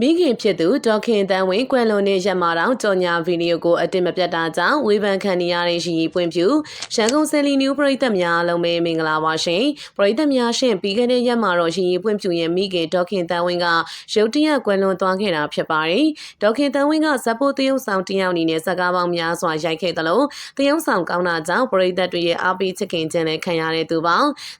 မိခင်ဖြစ်သူဒေါခင်တန်းဝင်းကွယ်လွန်တဲ့ရက်မှာတောင်ကြော်ညာဗီဒီယိုကိုအတင်မပြတ်တာကြောင့်ဝေဖန်ခံနေရတဲ့ရှိပွင့်ဖြူရန်ကုန်ဆယ်လီနျူပရိသတ်များအလုံးပဲမင်္ဂလာပါရှင်ပရိသတ်များရှင်ပြီးခဲ့တဲ့ရက်မှာတော့ရှိပွင့်ဖြူရဲ့မိခင်ဒေါခင်တန်းဝင်းကရုတ်တရက်ကွယ်လွန်သွားခဲ့တာဖြစ်ပါတယ်ဒေါခင်တန်းဝင်းကဇက်ပိုးတရုပ်ဆောင်တယောက်အနေနဲ့ဇက်ကားပေါင်းများစွာရိုက်ခဲ့တယ်လို့တရုပ်ဆောင်ကောင်းတာကြောင့်ပရိသတ်တွေရဲ့အားပေးချစ်ခင်ခြင်းနဲ့ခံရတဲ့သူပါ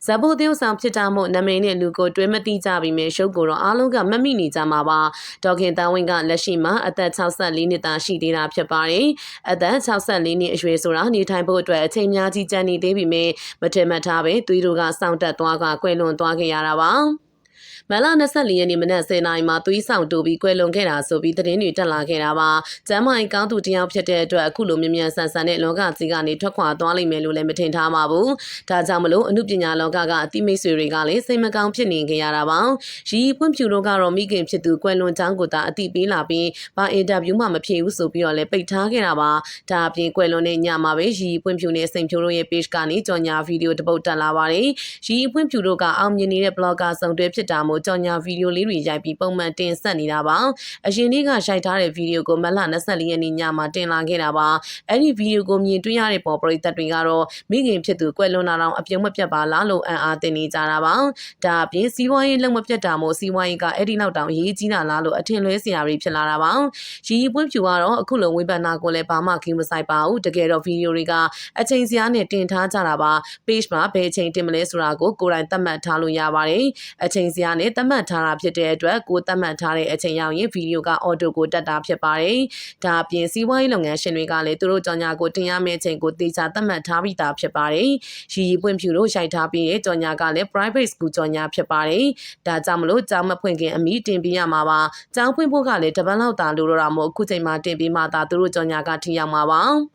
ဇက်ပိုးတရုပ်ဆောင်ဖြစ်တာမို့နာမည်နဲ့လူကိုတွဲမတိကြပြီးမြဲရုပ်ကိုတော့အားလုံးကမမိနေကြမှာပါဒေါခင်တန်းဝင်းကလက်ရှိမှာအသက်64နှစ်သားရှိသေးတာဖြစ်ပါတယ်။အသက်64နှစ်အရွယ်ဆိုတာနေထိုင်ဖို့အတွက်အချိန်များကြီးကျန်နေသေးပြီမြဲမထင်မှတ်ထားပဲသွေးတို့ကစောင့်တက်သွားကကွယ်လွန်သွားခဲ့ရတာပါ။ မလ24ရက်နေ့မနက်10:00နာရီမှာသွေးဆောင်တိုးပြီးကွယ်လွန်ခဲ့တာဆိုပြီးသတင်းတွေတက်လာခဲ့တာပါ။ကျမ်းမိုင်ကောင်းသူတယောက်ဖြစ်တဲ့အတွက်အခုလိုမြ мян ဆန်ဆန်နဲ့လောကကြီးကနေထွက်ခွာသွားလိမ့်မယ်လို့လည်းမထင်ထားပါဘူး။ဒါကြောင့်မလို့အမှုပညာလောကကအတိမိတ်ဆွေတွေကလည်းစိတ်မကောင်းဖြစ်နေကြရတာပါ။ရီပွင့်ဖြူတို့ကတော့မိခင်ဖြစ်သူကွယ်လွန်ကြောင်းကိုသာအတိပေးလာပြီးဘာအင်တာဗျူးမှမဖြစ်ဘူးဆိုပြီးတော့လည်းပိတ်ထားခဲ့တာပါ။ဒါအပြင်ကွယ်လွန်တဲ့ညမှာပဲရီပွင့်ဖြူနဲ့စိန်ဖြူတို့ရဲ့ page ကနေကြော်ညာဗီဒီယိုတစ်ပုဒ်တက်လာပါတယ်။ရီပွင့်ဖြူတို့ကအောင်မြင်နေတဲ့ blogger စုံတွဲဖြစ်တာ ာမို့ကြော်ညာဗီဒီယိုလေးတွေရိုက်ပြီးပုံမှန်တင်ဆက်နေတာပါအရင်နေ့ကရိုက်ထားတဲ့ဗီဒီယိုကိုမလ24ရက်နေ့ညမှာတင်လာခဲ့တာပါအဲ့ဒီဗီဒီယိုကိုမြင်တွေ့ရတဲ့ပေါ်ပရိသတ်တွေကတော့မိခင်ဖြစ်သူကွယ်လွန်တာတောင်အပြုံးမပြတ်ပါလားလို့အံ့အားသင်နေကြတာပါဒါအပြင်စီးပွားရေးလုံမပြတ်တာမို့စီးပွားရေးကအဲ့ဒီနောက်တောင်ရေးကြီးတာလားလို့အထင်လွဲစရာတွေဖြစ်လာတာပါရီရီပွင့်ဖြူကတော့အခုလိုဝေဖန်တာကိုလည်းဘာမှခင်းမဆိုင်ပါဘူးတကယ်တော့ဗီဒီယိုတွေကအချိန်စရာနဲ့တင်ထားကြတာပါ page မှာဘယ်အချိန်တင်မလဲဆိုတာကိုကိုယ်တိုင်သတ်မှတ်ထားလို့ရပါတယ်အချိန်စရာနဲ့သတ်မှတ်ထားတာဖြစ်တဲ့အတွက်ကိုသတ်မှတ်ထားတဲ့အချိန်ရောက်ရင်ဗီဒီယိုကအော်တိုကိုတက်တာဖြစ်ပါတယ်။ဒါအပြင်စီးပွားရေးလုပ်ငန်းရှင်တွေကလည်းသူတို့ကြော်ညာကိုတင်ရမယ့်အချိန်ကိုတေချာသတ်မှတ်ထားပြီးသားဖြစ်ပါတယ်။ရီရီပွင့်ဖြူတို့ရိုက်ထားပြီးရဲ့ကြော်ညာကလည်း private school ကြော်ညာဖြစ်ပါတယ်။ဒါကြောင့်မလို့ကျောင်းမဖွင့်ခင်အမိတင်ပေးရမှာပါ။ကျောင်းဖွင့်ဖို့ကလည်းတပတ်လောက်သာလိုတော့တာမို့အခုချိန်မှာတင်ပေးမှသာသူတို့ကြော်ညာကထိရောက်မှာပါ။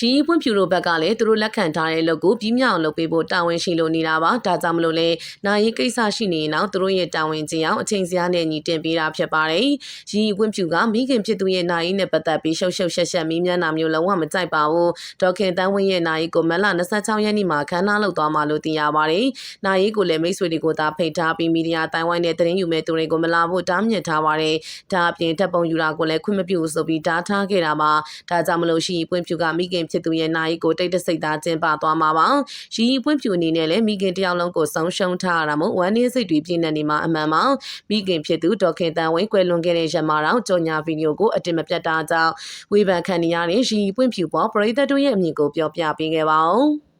ရီးပွင့်ဖြူတို့ဘက်ကလည်းသူတို့လက်ခံထားတဲ့လုပ်ကိုပြီးမြောက်လုပ်ပေးဖို့တာဝန်ရှိလို့နေတာပါဒါကြောင့်မလို့လဲနိုင်ရေးကိစ္စရှိနေရင်တော့သူတို့ရဲ့တာဝန်ကြီးအောင်အချိန်စရာနဲ့ညီတင်ပေးတာဖြစ်ပါတယ်ရီးပွင့်ဖြူကမိခင်ဖြစ်သူရဲ့နိုင်ရေးနဲ့ပတ်သက်ပြီးရှုပ်ရှုပ်ရှက်ရှက်မီးမြန်းတာမျိုးလုံးဝမကြိုက်ပါဘူးဒေါက်ခင်တန်းဝင်းရဲ့နိုင်ရေးကိုမလ26ရက်နေ့မှာခန်းနာလုပ်သွားမှလို့သိရပါတယ်နိုင်ရေးကိုလည်းမိတ်ဆွေတွေကိုသာဖိတ်ထားပြီးမီဒီယာတိုင်ဝိုင်းနဲ့သတင်းယူမဲ့သူတွေကိုမလာဖို့တားမြစ်ထားပါတယ်ဒါအပြင်တပ်ပုံယူတာကိုလည်းခွင့်မပြုဆိုပြီးတားထားခဲ့တာပါဒါကြောင့်မလို့ရှိပွင့်ဖြူကမိခင်ဖြစ်သူရဲ့နိုင်ကိုတိတ်တဆိတ်သားကျင်းပသွားမှာပါ။ရီပွင့်ဖြူအနေနဲ့လည်းမိခင်တယောက်လုံးကိုဆုံးရှုံးထားရတာမို့ဝမ်းနည်းစိတ်တွေပြည့်နေနေမှာအမှန်ပါ။မိခင်ဖြစ်သူဒေါခင်တန်ဝင်းကွယ်လွန်ခဲ့တဲ့ရက်မှာတော့ကြော်ညာဗီဒီယိုကိုအတင်မပြတ်တာကြောင့်ဝေဖန်ခံနေရတဲ့ရီပွင့်ဖြူပေါ်ပရိသတ်တို့ရဲ့အမြင်ကိုပြောပြပေးခဲ့ပါဦး။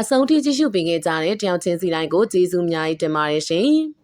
အဆုံးထိကြည့်ရှုပေးခဲ့ကြတဲ့တယောက်ချင်းစီတိုင်းကိုကျေးဇူးအများကြီးတင်ပါတယ်ရှင်။